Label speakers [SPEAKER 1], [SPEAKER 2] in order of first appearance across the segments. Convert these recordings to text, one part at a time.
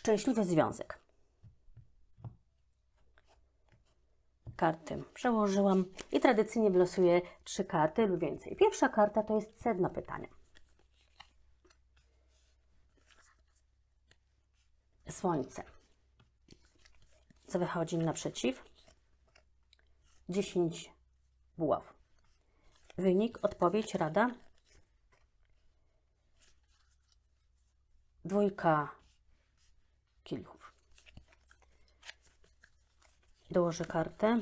[SPEAKER 1] Szczęśliwy związek. Karty przełożyłam i tradycyjnie wylosuję trzy karty lub więcej. Pierwsza karta to jest sedno pytania. Słońce. Co wychodzi naprzeciw? 10 buław. Wynik, odpowiedź, rada. Dwójka kielichów. Dołożę kartę.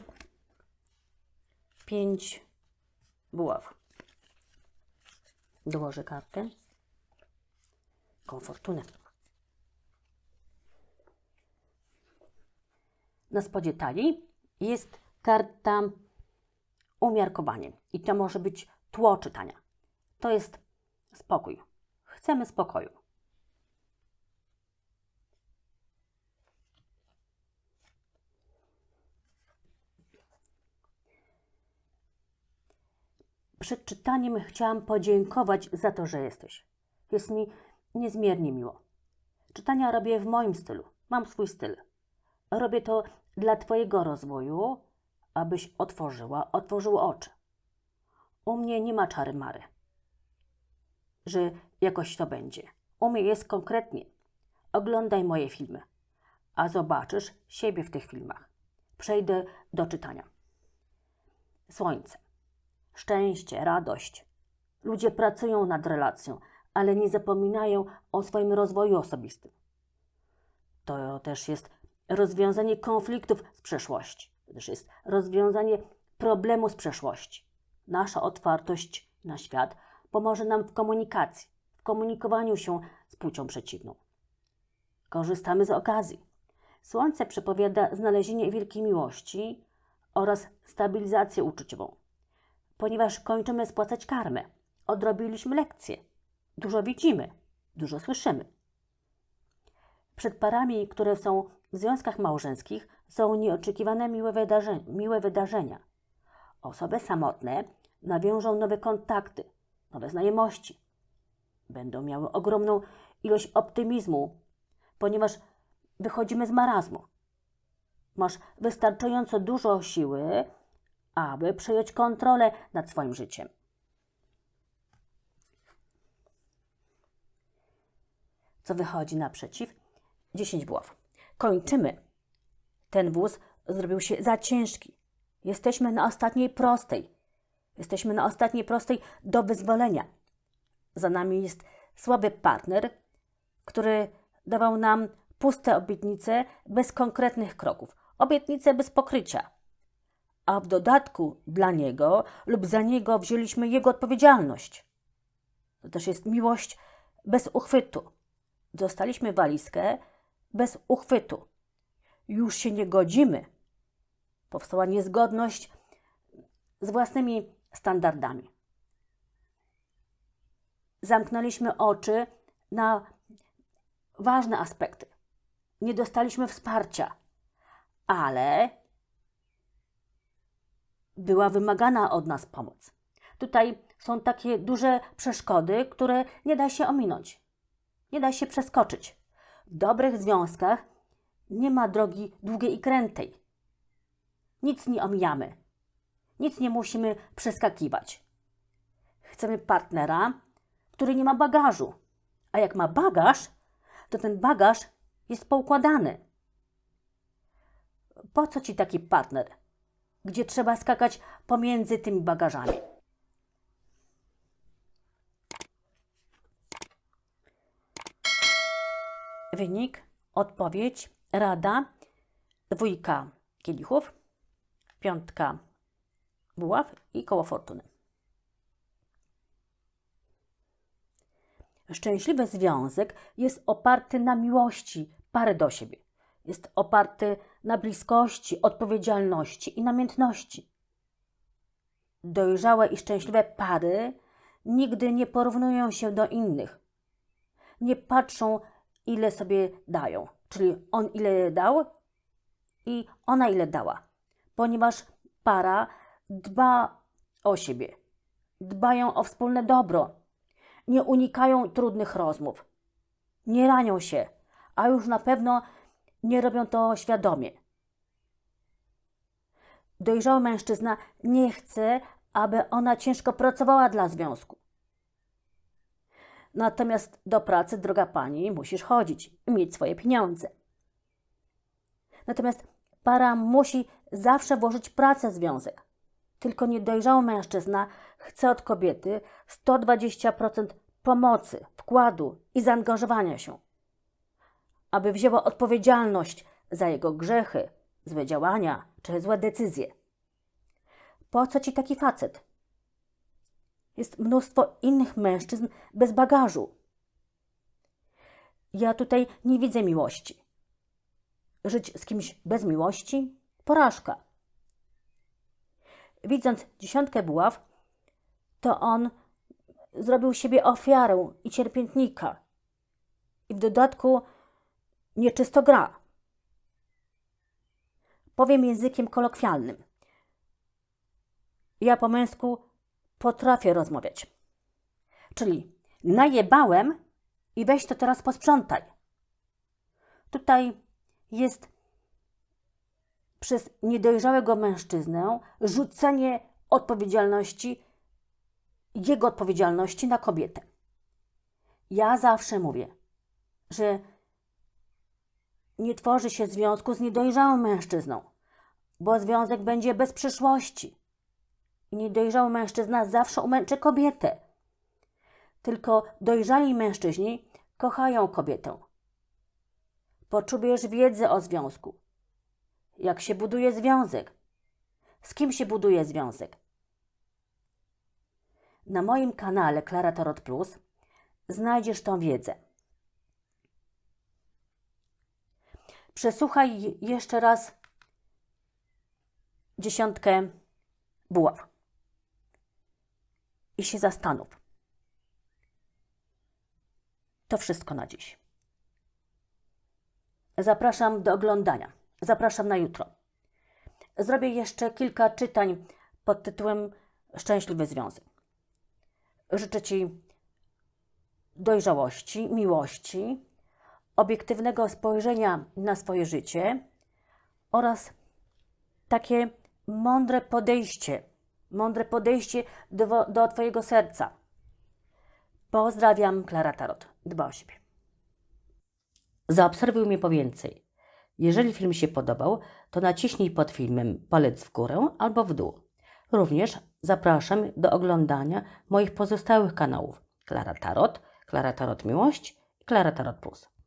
[SPEAKER 1] Pięć buław. Dołożę kartę. Komfortunę. Na spodzie talii jest karta umiarkowanie. I to może być tło czytania. To jest spokój. Chcemy spokoju. Przed czytaniem chciałam podziękować za to, że jesteś. Jest mi niezmiernie miło. Czytania robię w moim stylu. Mam swój styl. Robię to dla Twojego rozwoju, abyś otworzyła, otworzył oczy. U mnie nie ma czary mary, że jakoś to będzie. U mnie jest konkretnie. Oglądaj moje filmy, a zobaczysz siebie w tych filmach. Przejdę do czytania. Słońce, szczęście, radość. Ludzie pracują nad relacją, ale nie zapominają o swoim rozwoju osobistym. To też jest rozwiązanie konfliktów z przeszłości. To też jest rozwiązanie problemu z przeszłości. Nasza otwartość na świat pomoże nam w komunikacji, w komunikowaniu się z płcią przeciwną. Korzystamy z okazji. Słońce przepowiada znalezienie wielkiej miłości oraz stabilizację uczuciową, ponieważ kończymy spłacać karmę. Odrobiliśmy lekcje. Dużo widzimy, dużo słyszymy. Przed parami, które są w związkach małżeńskich, są nieoczekiwane miłe, wydarze miłe wydarzenia. Osoby samotne nawiążą nowe kontakty, nowe znajomości. Będą miały ogromną ilość optymizmu, ponieważ wychodzimy z marazmu. Masz wystarczająco dużo siły, aby przejąć kontrolę nad swoim życiem. Co wychodzi naprzeciw? 10 buław. Kończymy. Ten wóz zrobił się za ciężki. Jesteśmy na ostatniej prostej. Jesteśmy na ostatniej prostej do wyzwolenia. Za nami jest słaby partner, który dawał nam puste obietnice bez konkretnych kroków, obietnice bez pokrycia. A w dodatku dla niego lub za niego wzięliśmy jego odpowiedzialność. To też jest miłość bez uchwytu. Dostaliśmy walizkę bez uchwytu. Już się nie godzimy. Powstała niezgodność z własnymi standardami. Zamknęliśmy oczy na ważne aspekty. Nie dostaliśmy wsparcia, ale była wymagana od nas pomoc. Tutaj są takie duże przeszkody, które nie da się ominąć, nie da się przeskoczyć. W dobrych związkach nie ma drogi długiej i krętej. Nic nie omijamy, nic nie musimy przeskakiwać. Chcemy partnera, który nie ma bagażu. A jak ma bagaż, to ten bagaż jest poukładany. Po co ci taki partner, gdzie trzeba skakać pomiędzy tymi bagażami? Wynik, odpowiedź, rada, dwójka kielichów, piątka buław i koło fortuny. Szczęśliwy związek jest oparty na miłości pary do siebie. Jest oparty na bliskości, odpowiedzialności i namiętności. Dojrzałe i szczęśliwe pary nigdy nie porównują się do innych. Nie patrzą, ile sobie dają, czyli on ile dał i ona ile dała, ponieważ para dba o siebie, dbają o wspólne dobro, nie unikają trudnych rozmów, nie ranią się, a już na pewno nie robią to świadomie. Dojrzały mężczyzna nie chce, aby ona ciężko pracowała dla związku. Natomiast do pracy, droga pani, musisz chodzić mieć swoje pieniądze. Natomiast para musi zawsze włożyć pracę w związek. Tylko niedojrzały mężczyzna chce od kobiety 120% pomocy, wkładu i zaangażowania się, aby wzięła odpowiedzialność za jego grzechy, złe działania czy złe decyzje. Po co ci taki facet? Jest mnóstwo innych mężczyzn bez bagażu. Ja tutaj nie widzę miłości. Żyć z kimś bez miłości? Porażka. Widząc dziesiątkę buław, to on zrobił siebie ofiarę i cierpiętnika. I w dodatku nieczysto gra. Powiem językiem kolokwialnym. Ja po męsku potrafię rozmawiać. Czyli najebałem i weź to teraz posprzątaj. Tutaj jest przez niedojrzałego mężczyznę rzucenie odpowiedzialności, jego odpowiedzialności na kobietę. Ja zawsze mówię, że nie tworzy się związku z niedojrzałym mężczyzną, bo związek będzie bez przyszłości. Niedojrzały mężczyzna zawsze umęczy kobietę. Tylko dojrzali mężczyźni kochają kobietę. Potrzebujesz wiedzy o związku. Jak się buduje związek? Z kim się buduje związek? Na moim kanale Klara Tarot Plus znajdziesz tą wiedzę. Przesłuchaj jeszcze raz dziesiątkę buław i się zastanów. To wszystko na dziś. Zapraszam do oglądania. Zapraszam na jutro. Zrobię jeszcze kilka czytań pod tytułem Szczęśliwy związek. Życzę Ci dojrzałości, miłości, obiektywnego spojrzenia na swoje życie oraz takie mądre podejście, mądre podejście do, do Twojego serca. Pozdrawiam, Klara Tarot. Dba o siebie. Zaobserwuj mnie po więcej. Jeżeli film się podobał, to naciśnij pod filmem palec w górę albo w dół. Również zapraszam do oglądania moich pozostałych kanałów Klara Tarot, Klara Tarot Miłość i Klara Tarot Plus.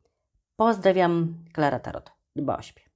[SPEAKER 1] Pozdrawiam, Klara Tarot. Dba o siebie.